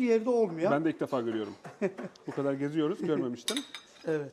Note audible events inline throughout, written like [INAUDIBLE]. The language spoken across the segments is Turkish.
yerde olmuyor. Ben de ilk defa görüyorum. [LAUGHS] Bu kadar geziyoruz, görmemiştim. [LAUGHS] Evet.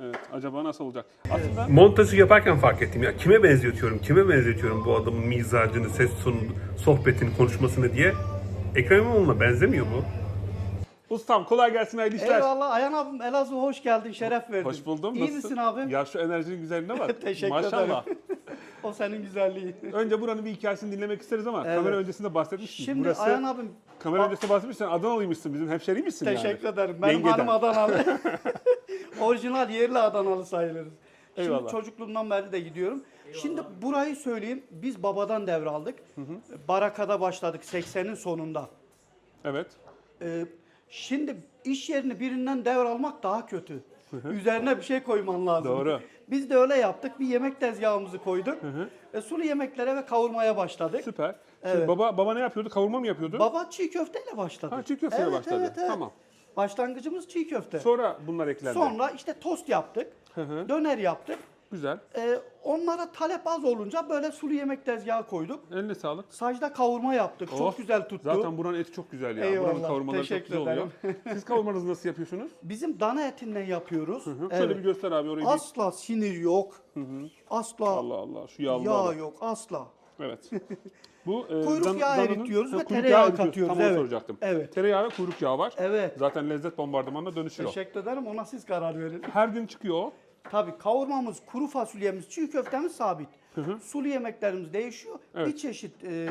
Evet, acaba nasıl olacak? Aslında Montajı yaparken fark ettim ya kime benzetiyorum, kime benzetiyorum bu adamın mizacını, ses tonunu, sohbetini, konuşmasını diye. Ekrem İmamoğlu'na benzemiyor mu? ustam kolay gelsin hayırlı işler. Eyvallah Ayhan abim Elazığ hoş geldin, şeref verdin. Hoş buldum. İyi nasılsın? misin abim? Ya şu enerjinin güzelliğine bak. [LAUGHS] Teşekkür Maşallah. O senin güzelliğin. [LAUGHS] Önce buranın bir hikayesini dinlemek isteriz ama Evet. kamera öncesinde bahsetmiştin. Şimdi Burası, Ayhan abim kamera öncesinde bahsetmiştin. Adanalıymışsın, bizim hemşeriymişsin yani. teşekkür ederim. Benim Yengeden. hanım Adanalı. [LAUGHS] [LAUGHS] Orijinal yerli Adanalı sayılırız. Şimdi Eyvallah. çocukluğumdan beri de gidiyorum. Şimdi burayı söyleyeyim. Biz babadan devraldık. Barakada başladık 80'in sonunda. Evet. Ee, şimdi iş yerini birinden devralmak daha kötü. Üzerine bir şey koyman lazım. Doğru. Biz de öyle yaptık. Bir yemek tezgahımızı koyduk. E, sulu yemeklere ve kavurmaya başladık. Süper. Şimdi Evet. baba baba ne yapıyordu? Kavurma mı yapıyordu? Baba çiğ köfteyle başladı. Ha, çiğ köfteyle evet, başladı. Evet, evet. Tamam. Başlangıcımız çiğ köfte. Sonra bunlar eklendi. Sonra işte tost yaptık. hı. Döner yaptık. Güzel. E, onlara talep az olunca böyle sulu yemek tezgahı koyduk. Eline sağlık. Sacda kavurma yaptık. Oh, Çok güzel tuttu. Zaten buranın eti çok güzel ya. Eyvallah, Buranın kavurmaları çok güzel oluyor. [LAUGHS] Siz kavurmanızı nasıl yapıyorsunuz? Bizim dana etinden yapıyoruz. Hı, Evet. Şöyle bir göster abi orayı. bir- Asla sinir yok. Asla Allah Allah şu yağlı yağ yok. Asla. Evet. [LAUGHS] Bu e, Kuyruk dan- yağı dananın- eritiyoruz Ha, ve tereyağı yağı eritiyoruz. katıyoruz, Tam evet. soracaktım. Evet. Tereyağı ve kuyruk yağı var. Evet. Zaten lezzet bombardımanına dönüşüyor. Teşekkür ederim. Ona siz karar verin. Her gün çıkıyor o. Tabii kavurmamız, kuru fasulyemiz, çiğ köftemiz sabit. Sulu yemeklerimiz değişiyor. Evet. Bir çeşit e,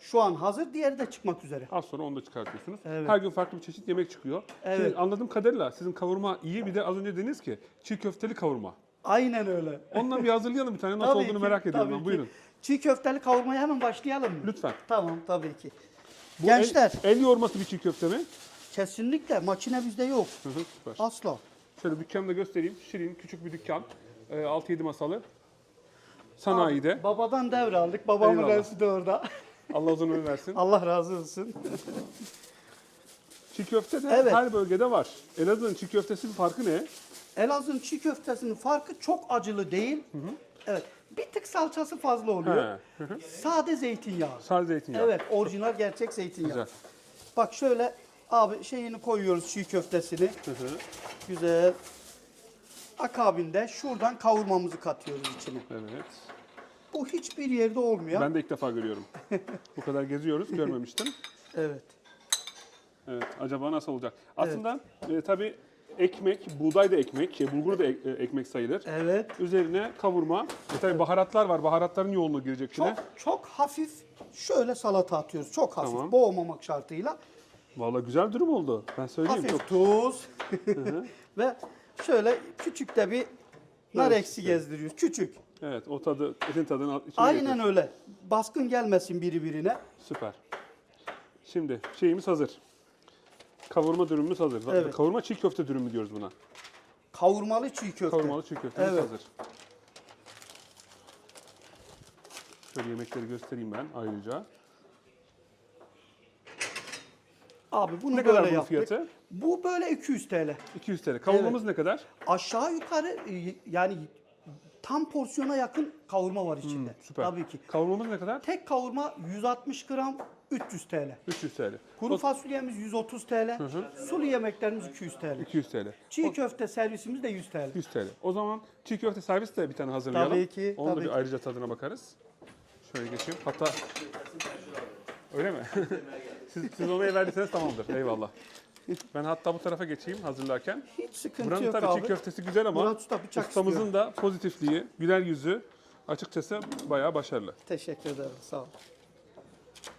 şu an hazır, diğeri de çıkmak üzere. Az sonra onu da çıkartıyorsunuz. Evet. Her gün farklı bir çeşit yemek çıkıyor. Evet. Şimdi anladığım kadarıyla sizin kavurma iyi. Bir de az önce dediniz ki çiğ köfteli kavurma. Aynen öyle. Ondan bir hazırlayalım bir tane. Nasıl Tabii olduğunu ki, merak ediyorum tabii ben. ki. Buyurun. Çiğ köfteli kavurmaya hemen başlayalım mı? Lütfen. Tamam tabii ki. Bu Gençler El, el yoğurması bir çiğ köfte mi? kesinlikle makine bizde yok. Hı hı, süper. Asla. Şöyle dükkanı da göstereyim. Şirin küçük bir dükkan. Ee, 6-7 masalı. Sanayide. Babadan devraldık. Babamın Eyvallah. reisi de orada. Allah uzun ömür versin. [LAUGHS] Allah razı olsun. [LAUGHS] Çiğ köfte de Evet. her bölgede var. Elazığ'ın çiğ köftesinin farkı ne? Elazığ'ın çiğ köftesinin farkı çok acılı değil. Evet. Bir tık salçası fazla oluyor. He. Sade zeytinyağı. Sar zeytinyağı. Evet, orijinal gerçek zeytinyağı. Güzel. Bak şöyle abi şeyini koyuyoruz çiğ köftesini. Hı hı. Güzel. Akabinde şuradan kavurmamızı katıyoruz içine. Evet. Bu hiçbir yerde olmuyor. Ben de ilk defa görüyorum. [LAUGHS] Bu kadar geziyoruz, görmemiştim. Evet. Evet, acaba nasıl olacak? Aslında e, tabii ekmek, buğday da ekmek, şey, bulgur da ek- e, ekmek sayılır. Evet. Üzerine kavurma. E tabii baharatlar var. Baharatların yoğunluğu girecek içine. Çok çok hafif şöyle salata atıyoruz. Çok hafif. Tamam. Boğmamak şartıyla. Vallahi güzel durum oldu. Ben söyleyeyim Hafif çok. tuz. [LAUGHS] Ve şöyle küçük de bir nar Evet. eksi gezdiriyoruz. Küçük. Evet, o tadı, etin tadını al- içine Aynen getiriyor. öyle. Baskın gelmesin biri birine. Süper. Şimdi şeyimiz hazır. Kavurma dürümümüz hazır. Evet. Kavurma çiğ köfte dürümü diyoruz buna. Kavurmalı çiğ köfte. Kavurmalı çiğ köftemiz Evet. hazır. Şöyle yemekleri göstereyim ben ayrıca. Abi bunu Ne böyle kadar bunun yaptık. fiyatı? Bu böyle 200 TL. 200 TL. Kavurmamız ne kadar? Aşağı yukarı e, yani tam porsiyona yakın kavurma var içinde. Hmm, Süper. Tabii ki. Kavurmamız ne kadar? Tek kavurma 160 gram 300 TL. 300 TL. Kuru O- fasulyemiz 130 TL. Sulu yemeklerimiz 200 TL. 200 TL. Çiğ köfte servisimiz de 100 TL. 100 TL. O zaman çiğ köfte servis de bir tane hazırlayalım. Tabii ki, Onu da tabii bir ki. ayrıca tadına bakarız. Şöyle geçeyim. Hatta Öyle mi? [LAUGHS] siz, siz onu verdiysen tamamdır. Eyvallah. Ben hatta bu tarafa geçeyim hazırlarken. Hiç sıkıntı Buranın yok tabii abi. çiğ köftesi güzel ama Murat Usta bıçak ustamızın istiyor. da pozitifliği, güler yüzü açıkçası bayağı başarılı. Teşekkür ederim. Sağ ol.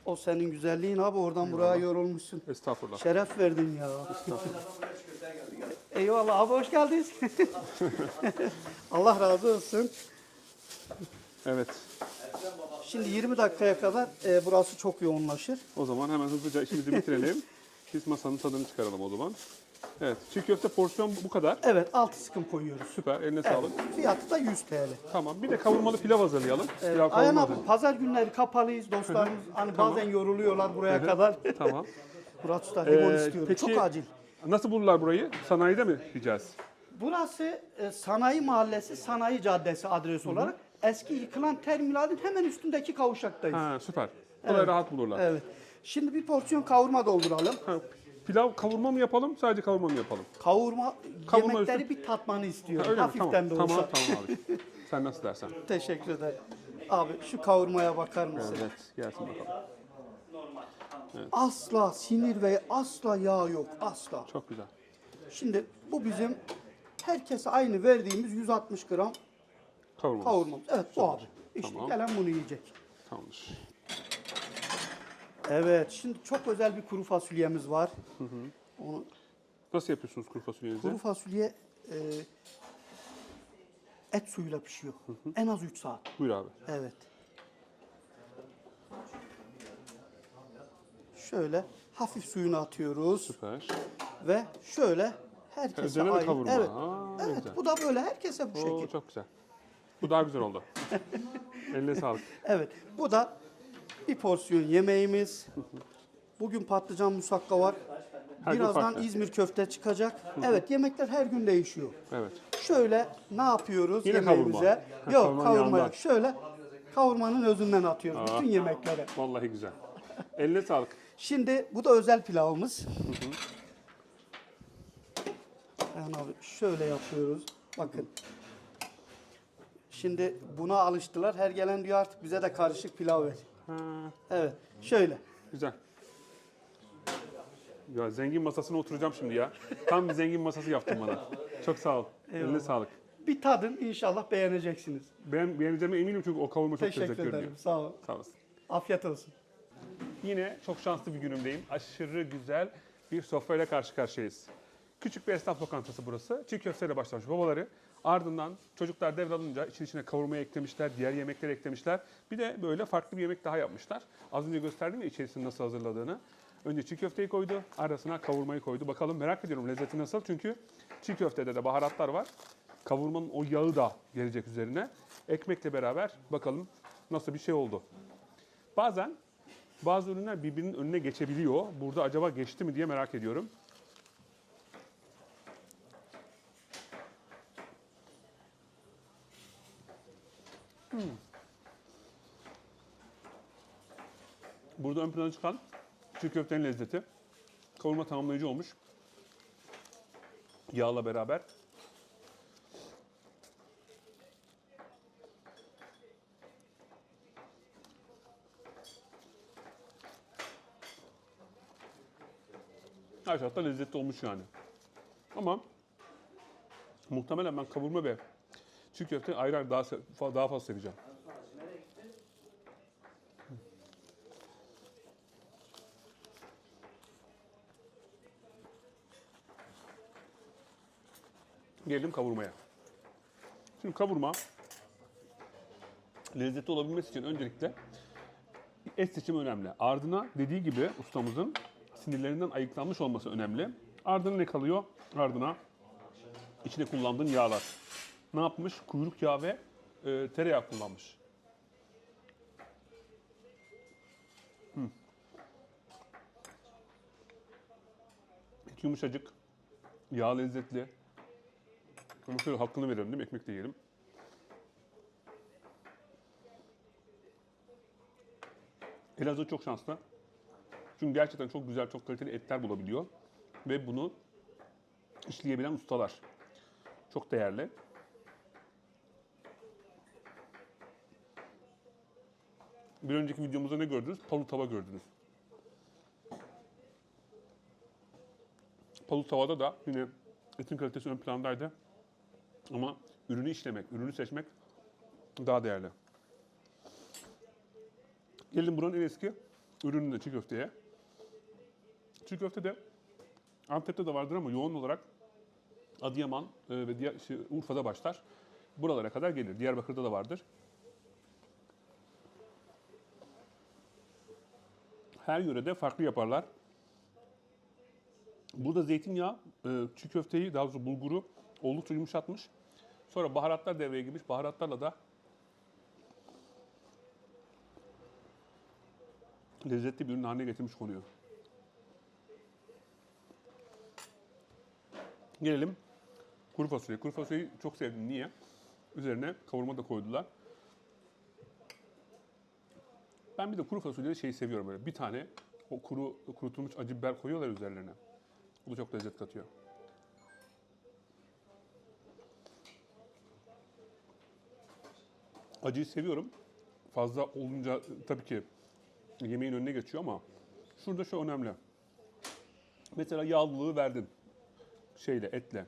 O senin güzelliğin abi oradan buraya yorulmuşsun. Estağfurullah. Şeref verdin ya. Eyvallah abi hoş geldiniz. [LAUGHS] Allah razı olsun. Evet. Şimdi 20 dakikaya kadar e, burası çok yoğunlaşır. O zaman hemen hızlıca işimizi bitirelim. [LAUGHS] Biz masanın tadını çıkaralım o zaman. Evet. Çiğ köfte porsiyon bu kadar. Evet 6 sıkım koyuyoruz. Süper. Eline sağlık. fiyatı da 100 TL. Tamam. Bir de kavurmalı pilav hazırlayalım. Evet, Pilav Ayhan abi pazar günleri kapalıyız dostlarımız. Hani bazen yoruluyorlar buraya kadar. [LAUGHS] Tamam. [LAUGHS] Murat Usta limon Ee, istiyorum. peki- Çok acil. Nasıl bulurlar burayı? Sanayide mi diyeceğiz? Burası e, Sanayi Mahallesi, Sanayi Caddesi adres olarak eski yıkılan terminalin hemen üstündeki kavuşaktayız. Ha süper. Kolay Evet. rahat bulurlar. Evet. Şimdi bir porsiyon kavurma dolduralım. Ha, pilav kavurma mı yapalım, sadece kavurma mı yapalım? Kavurma, Kavurma yemekleri üstü- bir tatmanı Ha, istiyorum. öyle mi? Hafiften Tamam, de olsa. tamam, tamam abi. Sen nasıl dersen. [LAUGHS] Teşekkür ederim. Abi şu kavurmaya bakar mısın? Evet, gelsin bakalım. Asla sinir ve asla yağ yok. Asla. Çok güzel. Şimdi bu bizim herkese aynı verdiğimiz 160 gram Kavurma. kavurmamız. Evet bu abi. İşte Tamam. gelen bunu yiyecek. Tamamdır. Evet şimdi çok özel bir kuru fasulyemiz var. Onu, Nasıl yapıyorsunuz kuru fasulyenizi? kuru fasulye e, et suyuyla pişiyor. En az 3 saat. Buyur abi. Evet. Şöyle hafif suyunu atıyoruz Süper. ve şöyle herkese Üzerine mi kavurma? Evet. Ne evet. güzel. Bu da böyle herkese bu Oo, şekil. çok güzel. Bu daha güzel oldu. Eline sağlık. Evet. Bu da bir porsiyon yemeğimiz. Bugün patlıcan musakka var. Her gün Birazdan farklı. İzmir köfte çıkacak. Evet yemekler her gün değişiyor. Evet. Şöyle ne yapıyoruz Yine yemeğimize? Ha, [LAUGHS] Yok kavurmanın kavurma yok. Şöyle kavurmanın özünden atıyoruz Aa. bütün yemeklere. Vallahi güzel. Eline sağlık. Şimdi bu da özel pilavımız. Ayhan abi şöyle yapıyoruz. Bakın. Şimdi buna alıştılar. Her gelen diyor artık bize de karışık pilav ver. Ha, Evet. Şöyle. güzel. Ya zengin masasına oturacağım şimdi ya. Tam bir zengin masası yaptın bana. Çok sağ ol. Eline Eyvallah. sağlık. Bir tadın inşallah beğeneceksiniz. Ben beğeneceğime eminim çünkü o kavurma çok Teşekkür lezzetli ederim. görünüyor. Sağ ol. Sağ olasın. Afiyet olsun. Yine çok şanslı bir günümdeyim. Aşırı güzel bir sofrayla karşı karşıyayız. Küçük bir esnaf lokantası burası. Çiğ köfteyle başlamış babaları. Ardından çocuklar devralınca için içine kavurmayı eklemişler, diğer yemekleri eklemişler. Bir de böyle farklı bir yemek daha yapmışlar. Az önce gösterdim ya içerisini nasıl hazırladığını. Önce çiğ köfteyi koydu, arasına kavurmayı koydu. Bakalım merak ediyorum lezzeti nasıl? Çünkü çiğ köftede de baharatlar var. Kavurmanın o yağı da gelecek üzerine. Ekmekle beraber bakalım nasıl bir şey oldu. Bazen bazı ürünler birbirinin önüne geçebiliyor. Burada acaba geçti mi diye merak ediyorum. Hmm. Burada ön plana çıkan çiğ köftenin lezzeti. Kavurma tamamlayıcı olmuş. Yağla beraber. Gerçekten lezzetli olmuş yani. Ama muhtemelen ben kavurma ve çiğ köfte ayrı daha, daha fazla seveceğim. Gelelim kavurmaya. Şimdi kavurma lezzetli olabilmesi için öncelikle et seçimi önemli. Ardına dediği gibi ustamızın sinirlerinden ayıklanmış olması önemli. Ardına ne kalıyor? Ardına içine kullandığın yağlar. Ne yapmış? Kuyruk yağı ve e, tereyağı kullanmış. Hı. Et yumuşacık, yağ lezzetli. Ama şöyle hakkını verelim değil mi? Ekmek de yiyelim. Elazığ çok şanslı. Çünkü gerçekten çok güzel, çok kaliteli etler bulabiliyor. Ve bunu işleyebilen ustalar. Çok değerli. Bir önceki videomuzda ne gördünüz? Palu tava gördünüz. Palu tavada da yine etin kalitesi ön plandaydı. Ama ürünü işlemek, ürünü seçmek daha değerli. Gelin buranın en eski ürünü çiğ köfteye. Çiğ köfte de Antep'te de vardır ama yoğun olarak Adıyaman e, ve diğer, şey, Urfa'da başlar. Buralara kadar gelir. Diyarbakır'da da vardır. Her yörede farklı yaparlar. Burada zeytinyağı e, çiğ köfteyi, daha doğrusu bulguru oldukça yumuşatmış. Sonra baharatlar devreye girmiş. Baharatlarla da lezzetli bir ürün haline getirmiş konuyu. Gelelim kuru fasulye. Kuru fasulyeyi çok sevdim. Niye? Üzerine kavurma da koydular. Ben bir de kuru fasulyede şeyi seviyorum böyle. Bir tane o kuru kurutulmuş acı biber koyuyorlar üzerlerine. Bu da çok lezzet katıyor. Acıyı seviyorum. Fazla olunca tabii ki yemeğin önüne geçiyor ama şurada şu önemli. Mesela yağlılığı verdin şeyle etle.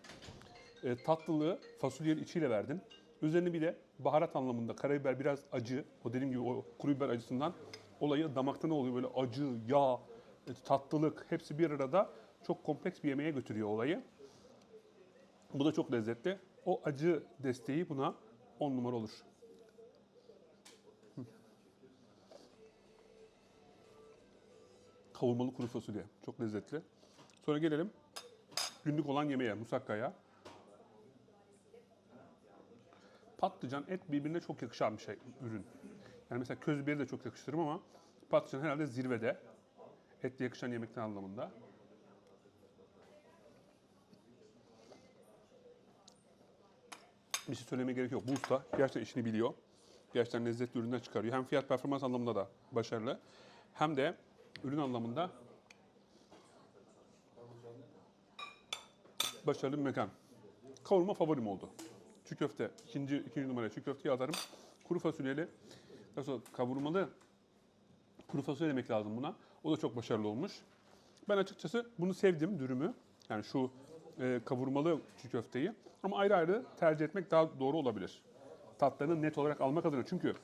E, tatlılığı fasulyenin içiyle verdin. Üzerine bir de baharat anlamında karabiber biraz acı. O dediğim gibi o kuru biber acısından olayı damakta ne oluyor böyle acı, yağ, e, tatlılık hepsi bir arada çok kompleks bir yemeğe götürüyor olayı. Bu da çok lezzetli. O acı desteği buna 10 numara olur. Kavurmalı kuru fasulye. Çok lezzetli. Sonra gelelim günlük olan yemeğe, musakkaya. Patlıcan, et birbirine çok yakışan bir şey, ürün. Yani mesela köz biberi de çok yakıştırırım ama patlıcan herhalde zirvede. Etle yakışan yemekten anlamında. Bir şey söylemeye gerek yok. Bu usta gerçekten işini biliyor. Gerçekten lezzetli ürünler çıkarıyor. Hem fiyat performans anlamında da başarılı. Hem de ürün anlamında başarılı bir mekan. Kavurma favorim oldu. Çiğ köfte, ikinci, ikinci numaraya çiğ köfte yazarım. Kuru fasulyeli, nasıl kavurmalı kuru fasulye demek lazım buna. O da çok başarılı olmuş. Ben açıkçası bunu sevdim, dürümü. Yani şu e, kavurmalı çiğ köfteyi. Ama ayrı ayrı tercih etmek daha doğru olabilir. Tatlarını net olarak almak adına. Çünkü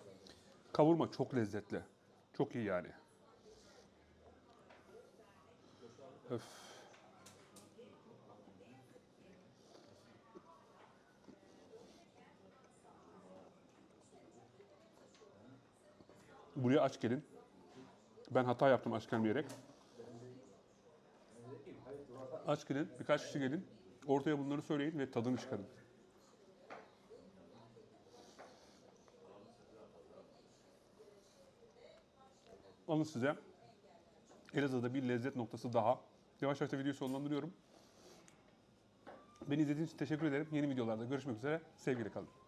kavurma çok lezzetli. Çok iyi yani. Öf. Buraya aç gelin. Ben hata yaptım aç gelmeyerek. Aç gelin, birkaç kişi gelin. Ortaya bunları söyleyin ve tadını çıkarın. Alın size. Elazığ'da bir lezzet noktası daha. Yavaş yavaş da videoyu sonlandırıyorum. Beni izlediğiniz için teşekkür ederim. Yeni videolarda görüşmek üzere. Sevgiyle kalın.